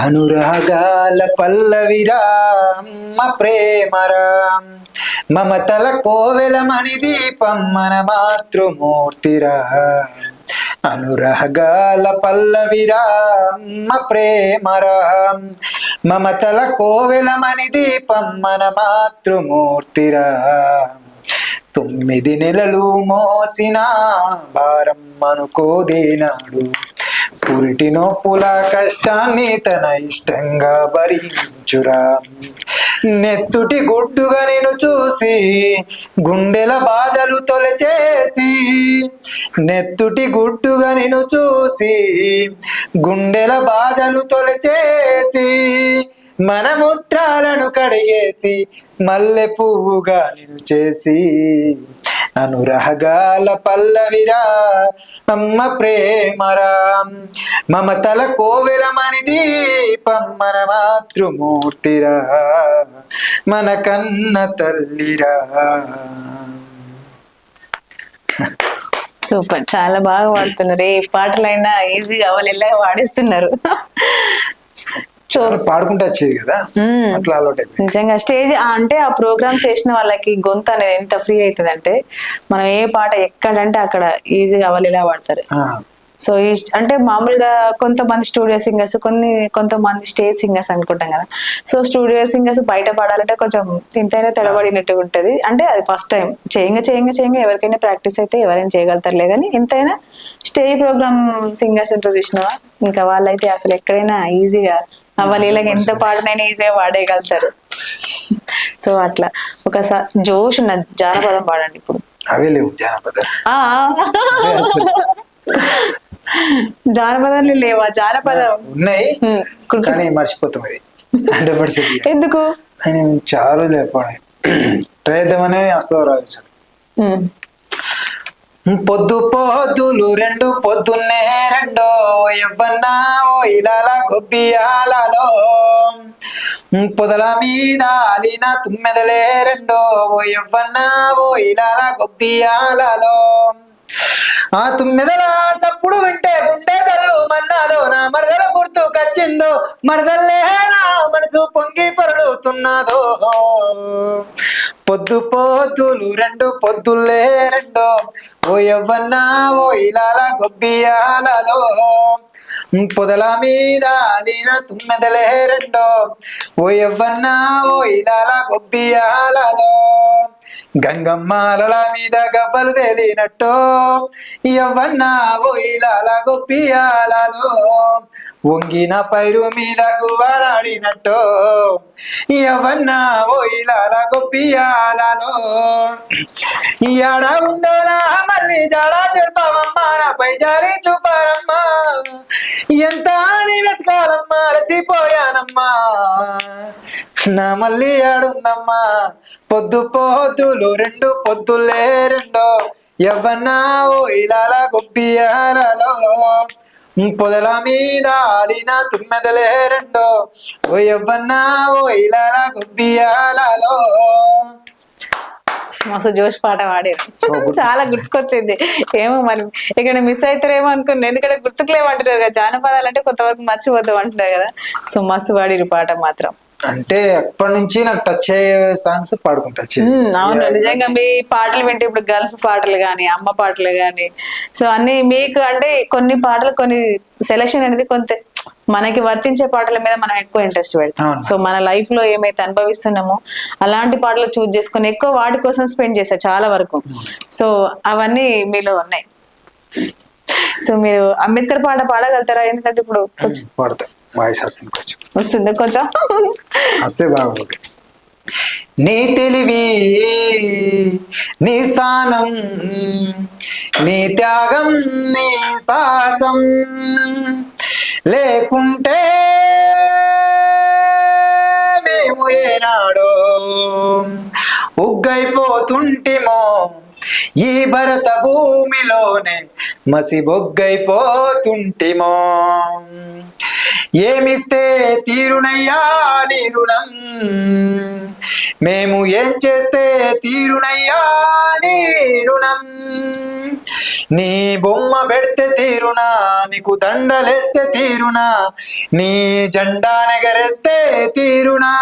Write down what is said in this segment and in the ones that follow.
అనురాగాల పల్లవిరా అమ్మ ప్రేమరా మమతల కోవెలమణి దీపం మన మాతృమూర్తిరా అనురాగాల పల్లవిరా అమ్మ ప్రేమరా మమతల కోవెలమణి దీపం మన మాతృమూర్తిరా తొమ్మిది నెలలు మోసిన భారం అనుకోదేనాడు పురిటి నొప్పుల కష్టాన్ని తన ఇష్టంగా భరించురా. నెత్తుటి గుడ్డుగా నేను చూసి గుండెల బాధలు తొలచేసి నెత్తుటి గుడ్డుగా నేను చూసి గుండెల బాధలు తొలచేసి మన ముత్రాలను కడిగేసి మల్లె పువ్వుగా నేను చేసి అనురహగాల పల్లవిరా అమ్మ ప్రేమరా. మమతల కోవెలమణి దీపం మన మాతృమూర్తిరా మన కన్న తల్లిరా. సూపర్. చాలా బాగా పాడుతున్నారు. ఏ పాటలైనా ఈజీగా అవలీలా వాడేస్తున్నారు సో పాడుకుంటూ వచ్చేది కదా. అట్లా నిజంగా స్టేజ్ అంటే ఆ ప్రోగ్రామ్ చేసిన వాళ్ళకి గొంతు అనేది ఎంత ఫ్రీ అవుతుంది అంటే మనం ఏ పాట ఎక్కడంటే అక్కడ ఈజీగా అవలీలా పాడతారు. సో ఈ అంటే మామూలుగా కొంతమంది స్టూడియో సింగర్స్ కొన్ని కొంతమంది స్టేజ్ సింగర్స్ అనుకుంటాం కదా. సో స్టూడియో సింగర్స్ బయట పాడాలంటే కొంచెం ఇంతైనా తడబడినట్టు ఉంటది. అంటే అది ఫస్ట్ టైం. చేయంగా చేయంగా చేయంగా ఎవరికైనా ప్రాక్టీస్ అయితే ఎవరైనా చేయగలుగుతారులే కానీ ఎంతైనా స్టేజ్ ప్రోగ్రామ్ సింగర్స్ ఉంటారు చూసినావా? ఇంకా వాళ్ళైతే అసలు ఎక్కడైనా ఈజీగా అవలీలగా ఎంత పాటనైనా ఈజీగా పాడేయగలుగుతారు. సో అట్లా. ఒకసారి జోష్ ఉన్న జానపదం పాడండి ఇప్పుడు. అవే లేవు జానపద జానపదాలు లేవా? జానపదం ఉన్నాయి కానీ మర్చిపోతాం అది. హండ్రెడ్ పర్సెంట్ ఎందుకు? ఆయన చాలా లేకపోయి ట్రై చేద్దామని రావచ్చు హ్మ్, పొద్దు పొద్దులు రెండు పొద్దున్నే రెండో ఎవ్వన్నా ఓ ఇలాల గొబ్బియాలలో. పొదల మీద అలిన తుమ్మెదలే రెండో ఓ ఎవ్వన్నా ఓ ఇలాల గొబ్బియాలలో. ఆ తుమ్మెదల సప్పుడు వింటే గుండె తల్లు మన్నాదో నా మరదల గుర్తు కచ్చిందో మరదల్లే నా మనసు పొంగి పొరలుతున్నదో. పొద్దు పొద్దులు రెండు పొద్దులే రెండో. ఓ ఎవ్వన్నా ఓ ఇలాల గొబ్బియాలలో. పొదల మీద అదిన తుమ్మెదలే రెండో. ఓ ఎవ్వన్నా ఓ ఇలాల గొబ్బియాలలో. గంగమ్మాలల మీద గబ్బలు తేలినట్టు ఎవ్వన్నా ఓయిలాల గొప్పియాలలో గొబ్బియాలలో వంగిన పైరు మీద గువలాడినట్టు ఎవ్వన్నా ఓయిలాల గొప్పియాలలో. గొబ్బియాలలో ఉందరా మళ్ళీ జాడ చెప్పవమ్మా నాపై జారి చూపారమ్మా. ఎంత వెతకాలమ్మా అలసిపోయానమ్మా. నా మళ్ళీ ఆడుందమ్మా. పొద్దు పొద్దులు రెండు పొద్దులే రెండో. ఎవన్నా ఓ ఇలాల గొప్పియాలలో పొదల మీద ఆలిన తుమ్మెదలే రెండో. ఓ యవ్వన్నా ఓ ఇలాల గొప్పియాలలో మస్తు జోష్ పాట పాడారు. చాలా గుర్తుకొచ్చింది. ఏమో మరి ఇక్కడ మిస్ అవుతారేమో అనుకున్నాను ఎందుకంటే గుర్తుకులేమంటున్నారు కదా జానపదాలు అంటే కొంతవరకు మర్చిపోతాం అంటున్నారు కదా. సో మస్తు పాడిరు పాట మాత్రం. అంటే అప్పటి నుంచి నాకు టచ్ అయ్యే సాంగ్స్ పాడుకుంటా అవును నిజంగా మీ పాటలు వింటే ఇప్పుడు గల్ఫ్ పాటలు కానీ అమ్మ పాటలు కానీ సో అన్ని మీకు అంటే కొన్ని పాటలు కొన్ని సెలక్షన్ అనేది కొంత మనకి వర్తించే పాటల మీద మనం ఎక్కువ ఇంట్రెస్ట్ పెడతాం. సో మన లైఫ్లో ఏమైతే అనుభవిస్తున్నామో అలాంటి పాటలు చూస్ చేసుకొని ఎక్కువ వాటి కోసం స్పెండ్ చేశా చాలా వరకు. సో అవన్నీ మీలో ఉన్నాయి. సో మీరు అంబేద్కర్ పాట పాడగలుగుతారా? ఎందుకంటే ఇప్పుడు వస్తుంది కొంచెం. నీ తెలివి నీ స్థానం నీ త్యాగం నీ సాహసం లేకుంటే మేము ఏనాడో ఉగ్గైపోతుంటిమో ఈ భరత భూమిలోనే మసి బొగ్గైపోతుంటిమో. ఏమిస్తే తీరునయ్యా నీ రుణం మేము ఏం చేస్తే తీరునయ్యా నీ రుణం నీ బొమ్మ పెడితే తీరునా నీకు దండలేస్తే తీరునా నీ జెండా నెగరేస్తే తీరునా?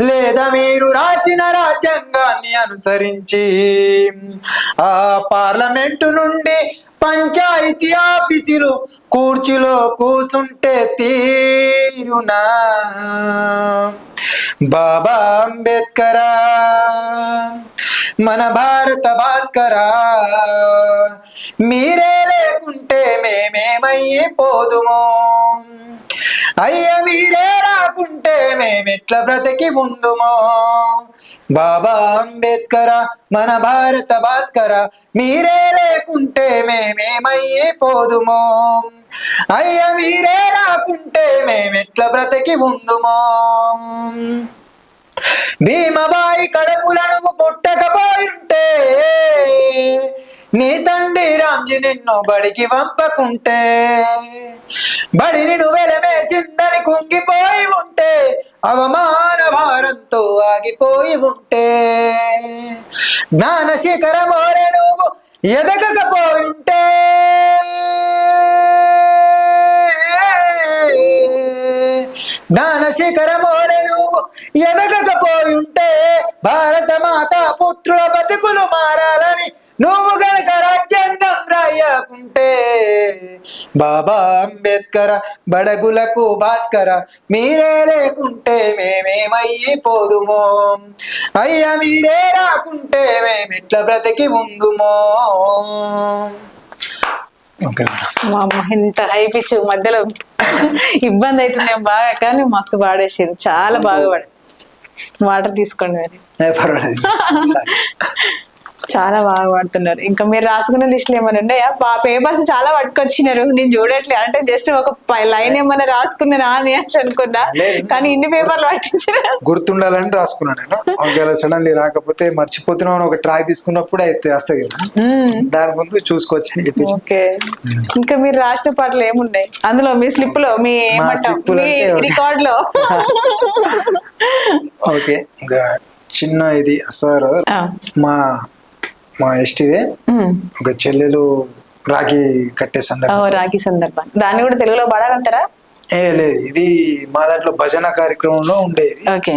లేదా మీరు రాసిన రాజ్యాంగాన్ని అనుసరించి ఆ పార్లమెంటు నుండి పంచాయతీ ఆఫీసులు కూర్చులో కూసుంటే తీరునా. బాబా అంబేద్కరా మన భారత భాస్కరా మీరే లేకుంటే మేమేమైపోదుము? అయ్య మీరే రాకుంటే మేమెట్ల బ్రతికి ముందుమో బాబా అంబేద్కర మన భారత భాస్కర మీరే లేకుంటే మేమేమైపోదుమో? అయ్య మీరే రాకుంటే మేమెట్ల బ్రతికి ఉందుమో? భీమబాయి కడుపుల నువ్వు పుట్టకపోయుంటే నీ తండ్రి రామ్జీ నిన్ను బడికి వంపకుంటే బడిని నువ్వెలమేసిందని కుంగిపోయి ఉంటే అవమాన భారంతో ఆగిపోయి ఉంటే జ్ఞాన శిఖరమోలే నువ్వు ఎదగకపోయుంటే జ్ఞాన శిఖరమోలే నువ్వు ఎదగకపోయుంటే భారత మాత పుత్రుల బతుకులు మారాలని నువ్వు గనక రాజ్యాంగం రాయకుంటే బాబా అంబేద్కర బడగులకు భాస్కర మీరే లేకుంటే మేమేమైపోదుమో? అయ్యా మీరే రాకుంటే మేమెట్లా బ్రతికి ఉందుమో? ఇంత హై పిచ్ మధ్యలో. ఇబ్బంది అవుతుంది బాగా కానీ మస్తు పాడేసింది చాలా బాగా పాడు వాటర్ తీసుకోండి మరి. పర్వాలేదు. చాలా బాగా పాడుతున్నారు ఇంకా మీరు రాసుకున్న లిస్టులు ఏమైనా ఉన్నాయా? బా పేపర్స్ చాలా పట్టుకొచ్చినారు. నేను చూడట్లే. అంటే జస్ట్ ఒక లైన్ ఏమైనా రాసుకున్నారా అని అనుకున్నా. కానీ ఇన్ని పేపర్లు పట్టించారు గుర్తుండాలని రాసుకున్నాను నేను. ఒకవేళ సడన్లీ రాకపోతే మర్చిపోతున్నాం అని ఒక ట్రాక్ తీసుకున్నప్పుడు అయితే వస్తాయి కదా. దాని ముందు చూసుకోవచ్చు. ఓకే. ఇంకా మీరు రాసిన పాటలు ఏమున్నాయి? అందులో మీ స్లిప్లో మీ రికార్డ్లో ఓకే. ఇంకా చిన్న ఇది సార్ ఆ, మా మా ఎస్టీదే. ఒక చెల్లెలు రాఖీ కట్టే సందర్భం. రాఖీ సందర్భం. దాన్ని కూడా తెలుగులో పాడగలుగుతారా ఏ లేదు ఇది మా దాంట్లో భజన కార్యక్రమంలో ఉండేది. ఓకే.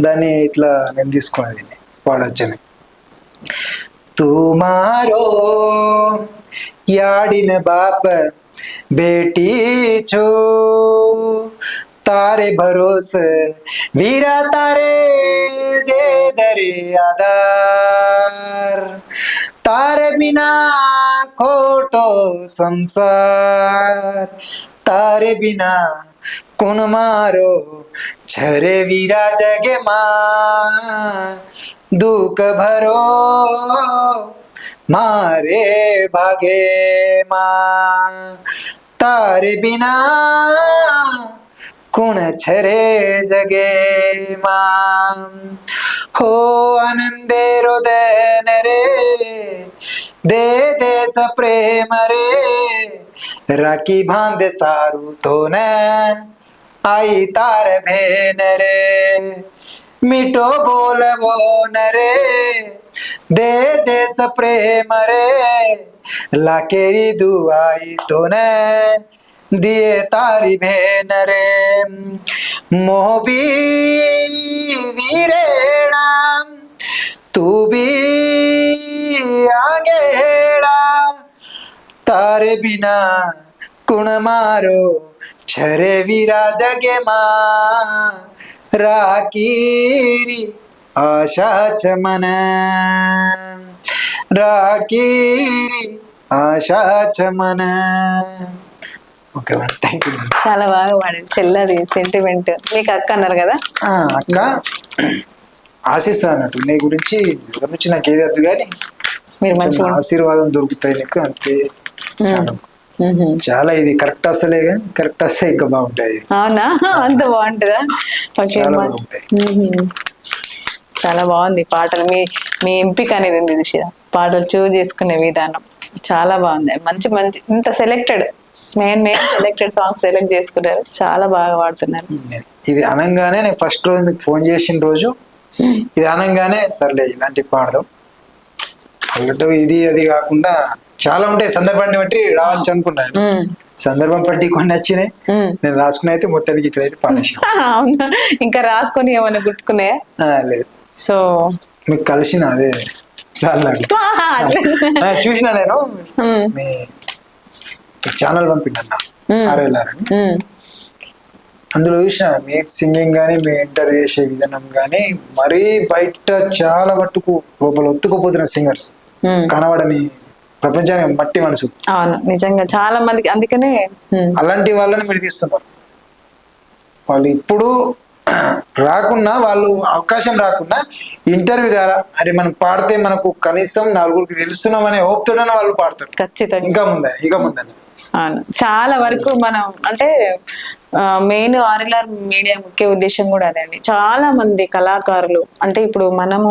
దాన్ని ఇట్లా నేను తీసుకునేది పాడొచ్చని. తుమారో యాడిన బాప బేటీ చో तारे भरोस, वीरा तारे दे दरे आधार तारे बिना खोटो संसार, तारे बिना कोण मारो छरे वीरा जगे मा दुःख भरो, मारे भागे मा तारे बिना गुण छरे जगे माम हो आनंदे हृदय रे दे दे स प्रेम रे। राखी भांद सारू तो न, आई तार भेन रे। मिटो बोल वो नरे दे दे स रे। लाकेरी दुआई तो न দিয়ে তারি ভেনরে মোহবি तू भी আগেড়া तारे बिना कुण मारो, छरे वीरा जगे माकी आशा आशाच मन। राकीरी आशाच मन। Okay madam. థ్యాంక్ యూ చాలా బాగా పాడారు చెల్లది సెంటిమెంట్ మీకు అక్క అన్నారు కదా? అక్క. ఆశిస్తా అన్నట్టు. నీ గురించి ఎవరి నుంచి నాకు ఏది వద్దు కానీ మీరు మంచిగా ఆశీర్వాదం దొరుకుతాయి నీకు అంతే చాలా- ఇది కరెక్ట్ వస్తలే కానీ కరెక్ట్ వస్తే ఇంకా బాగుంటాయి. అవునా? అంత బాగుంటుందా? ఓకే చాలా బాగుంది పాటలు. మీ మీ ఎంపిక అనేది ఉంది దిశ పాటలు చూస్ చేసుకునే విధానం. చాలా బాగుంది. మంచి మంచి ఇంత selected main main selected songs select చేసుకున్నారు. చాలా బాగా పాడుతున్నారు. ఇది అనగానే నేను ఫస్ట్ రోజు మీకు ఫోన్ చేసిన రోజు ఇది అనగానే సర్లే ఇలాంటి పాడదాం. అన్నట్టు ఇది అది కాకుండా చాలా ఉంటాయి సందర్భాన్ని బట్టి రావచ్చు అనుకున్నాను. సందర్భం బట్టి కొన్ని వచ్చినాయి. నేను రాసుకుని అయితే మొత్తానికి ఇక్కడైతే పాడేసాను ఇంకా రాసుకొని ఏమైనా గుర్తుకున్నాయా? ఆ, లేదు. సో మీకు కలిసిన అదే చాలా చూసిన నేను. మీ ఛానల్ పంపిండన్న ఆర్ఎల్ఆర్ అని. అందులో చూసిన మీ సింగింగ్ కానీ మీ ఇంటర్వ్యూ చేసే విధానం కానీ మరీ బయట చాలా మట్టుకు లోపల ఒత్తుకుపోతున్న సింగర్స్. కనబడని ప్రపంచానికి మట్టి మనసు. అవును నిజంగా చాలా మందికి అందుకనే. అలాంటి వాళ్ళని మీరు తీస్తున్నారు. వాళ్ళు ఇప్పుడు రాకున్నా వాళ్ళు అవకాశం రాకున్నా ఇంటర్వ్యూ ద్వారా అరే మనం పాడితే మనకు కనీసం నలుగురికి తెలుస్తున్నాం అనే హోప్తోనే వాళ్ళు పాడతారు. ఖచ్చితంగా. ఇంకా ముందే ఇంకా ముందని చాలా వరకు మనం అంటే మెయిన్ ఆర్ఎల్ఆర్ మీడియా ముఖ్య ఉద్దేశం కూడా అదే అండి. చాలా మంది కళాకారులు అంటే ఇప్పుడు మనము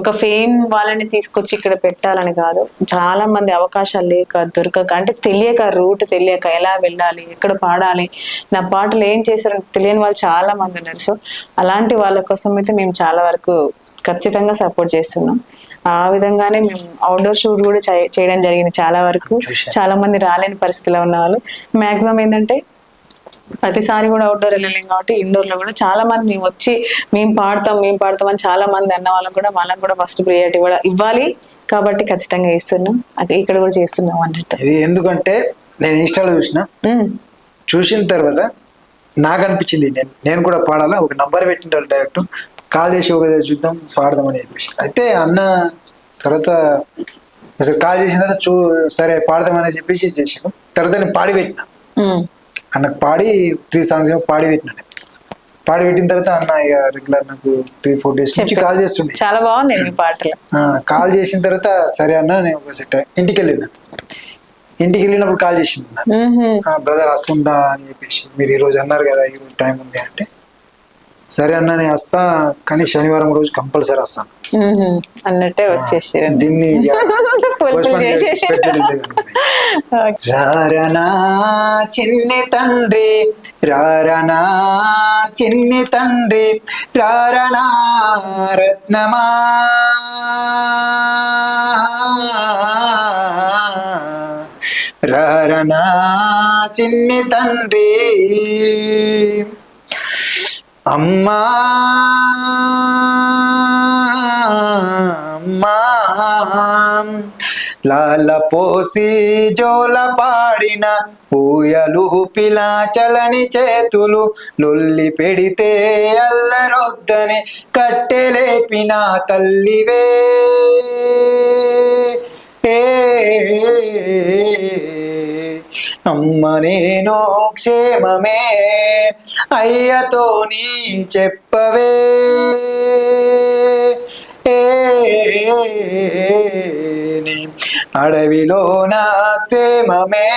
ఒక ఫేమ్ వాళ్ళని తీసుకొచ్చి ఇక్కడ పెట్టాలని కాదు చాలా మంది అవకాశాలు లేక దొరకక అంటే తెలియక రూట్ తెలియక ఎలా వెళ్ళాలి ఎక్కడ పాడాలి నా పాటలు ఏం చేశారని తెలియని వాళ్ళు చాలా మంది ఉన్నారు. సో అలాంటి వాళ్ళ కోసం అయితే మేము చాలా వరకు ఖచ్చితంగా సపోర్ట్ చేస్తున్నాం. ఆ విధంగానే మేము అవుట్డోర్ షూట్ కూడా చేయడం జరిగింది చాలా వరకు. చాలా మంది రాలేని పరిస్థితిలో ఉన్న వాళ్ళు. మాక్సిమం ఏంటంటే ప్రతిసారి కూడా అవుట్డోర్ వెళ్ళలేం కాబట్టి ఇండోర్లో కూడా చాలా మంది మేము వచ్చి మేము పాడతాం మేము పాడతాం అని చాలా మంది అన్న వాళ్ళకి కూడా వాళ్ళకి కూడా ఫస్ట్ ప్రియారిటీ కూడా ఇవ్వాలి. కాబట్టి ఖచ్చితంగా ఇస్తున్నాం అది ఇక్కడ కూడా చేస్తున్నాం అన్నట్టు. ఇది ఎందుకంటే నేను ఇన్స్టాలో చూసిన. చూసిన తర్వాత నాకు అనిపించింది నేను నేను కూడా పాడాలా? ఒక నంబర్ పెట్టింటారు డైరెక్ట్ కాల్ చేసి ఒక చూద్దాం పాడదామని చెప్పేసి. అయితే అన్న తర్వాత అసలు కాల్ చేసిన తర్వాత చూ సరే పాడదామని చెప్పేసి చేసాను తర్వాత నేను పాడి పెట్టిన. అన్నకు పాడి త్రీ సాంగ్స్ పాడి పెట్టిన. పాడి పెట్టిన తర్వాత అన్న ఇక రెగ్యులర్ నాకు త్రీ ఫోర్ డేస్ నుంచి. కాల్ చేస్తుండే. చాలా బాగున్నాయి మీ పాటలు. కాల్ చేసిన తర్వాత సరే అన్న నేను ఒక సెట్ ఇంటికి వెళ్ళిన. ఇంటికి వెళ్ళినప్పుడు కాల్ ఆ బ్రదర్ వస్తుందా అని చెప్పేసి. మీరు ఈ రోజు అన్నారు కదా ఈ రోజు టైం ఉంది అంటే. సరే అన్న నేను వస్తా. కానీ శనివారం రోజు కంపల్సరీ వస్తాను. అన్నట్టే వచ్చేసారు. దీన్ని. రారనా చిన్ని తండ్రి రారనా చిన్ని తండ్రి రారనా రత్నమా? రారనా చిన్ని తండ్రి అమ్మా లాల పోసి జోల పాడిన ఊయలు పిలా చలని చేతులు లొల్లి పెడితే అల్లరొద్దని కట్టెలేపిన తల్లివే. అమ్మ నేను క్షేమమే. అయ్యతో నీ చెప్పవే. అడవిలో నా క్షేమమే.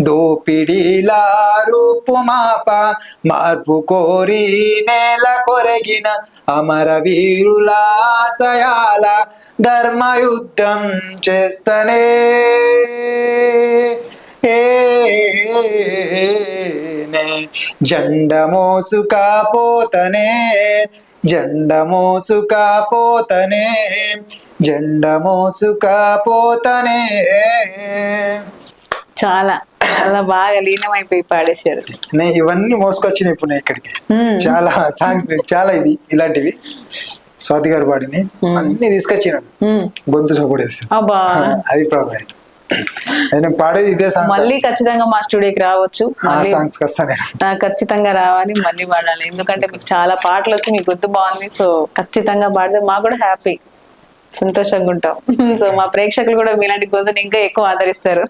దోపిడిలా రూపుమాప మార్పు కోరి నేల కొరగిన అమర వీరులాశయాల ధర్మయుద్ధం చేస్తనే. ఏ నే జెండ మోసుకపోతనే జెండ మోసుకపోతనే జెండ మోసుకపోతనే చాలా చాలా బాగా లీనమైపోయి పాడేశారు. నే ఇవన్నీ మోసుకొచ్చినాయి ఇప్పుడు నేను ఇక్కడికి. చాలా సాంగ్స్ చాలా ఇవి ఇలాంటివి. స్వాతి గారు పాడిని అన్ని తీసుకొచ్చినాను ఉమ్, గొంతు అబ్బా. అది ప్రాబ్లం నేను పాడేది ఇదే సాంగ్స్ మళ్ళీ ఖచ్చితంగా మా స్టూడియోకి రావచ్చు. సాంగ్స్ ఖచ్చితంగా రావాలి మళ్ళీ పాడాలి. ఎందుకంటే మీకు చాలా పాటలు వచ్చి మీ గుర్తు బాగుంది. సో ఖచ్చితంగా పాడితే మాకు కూడా హ్యాపీ సంతోషంగా ఉంటాం. సో మా ప్రేక్షకులు కూడా మీలాంటి గొంతుని ఇంకా ఎక్కువ ఆదరిస్తారు.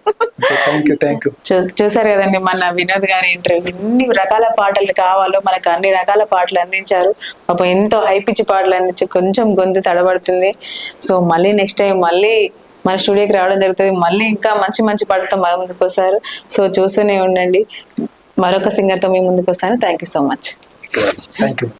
చూసారు కదండి మన వినోద్ గారి ఇంటర్వ్యూ. ఎన్ని రకాల పాటలు కావాలో మనకు అన్ని రకాల పాటలు అందించారు. పాపం ఎంతో హై పిచ్చి పాటలు అందించి కొంచెం గొంతు తడబడుతుంది. సో మళ్ళీ నెక్స్ట్ టైం మళ్ళీ మన స్టూడియోకి రావడం జరుగుతుంది. మళ్ళీ ఇంకా మంచి మంచి పాటలతో మన ముందుకు వస్తారు. సో చూస్తూనే ఉండండి. మరొక సింగర్తో మీ ముందుకు వస్తాను. Thank you so much thank you